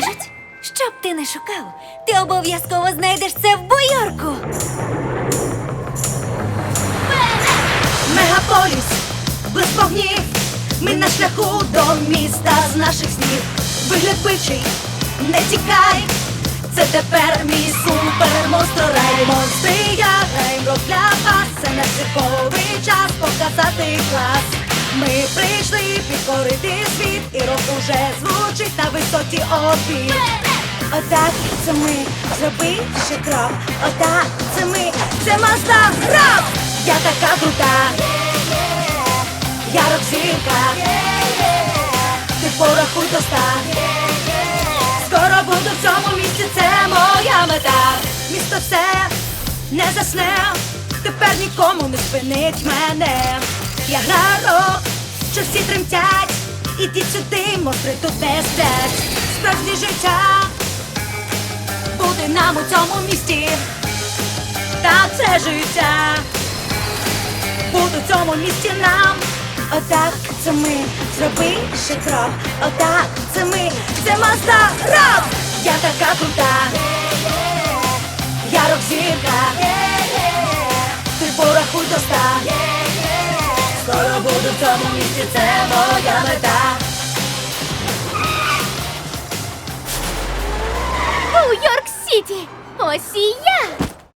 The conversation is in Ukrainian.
Кажуть, що б ти не шукав, ти обов'язково знайдеш це в бойорку. Мегаполіс, без вогнів, ми на шляху до міста з наших снів. Вигляд бичий, не тікай, це тепер мій супермонстро рай. Монстри я грайм для вас, це наш типовий час показати клас. Ми прийшли підкорити уже звучить на висоті обід. Отак це ми, зроби ще крок. Отак це ми, це мастер рок. Я така крута. Я рок-зірка. Ти порахуй до ста. Скоро буду в цьому місці, це моя мета. Місто все не засне. Тепер нікому не спинить мене. Я граю рок, що тремтять. Ідіть сюди, монстри тут не. Справжнє життя буде нам у цьому місті. Так це життя буде у цьому місті нам. Отак це ми, зроби ще крок. Отак це ми, це маста рок. Я така крута. Я рок-зірка. Ти порахуй до ста. Скоро буду в цьому місті, це моя мета. 姐ーチ惜しいや。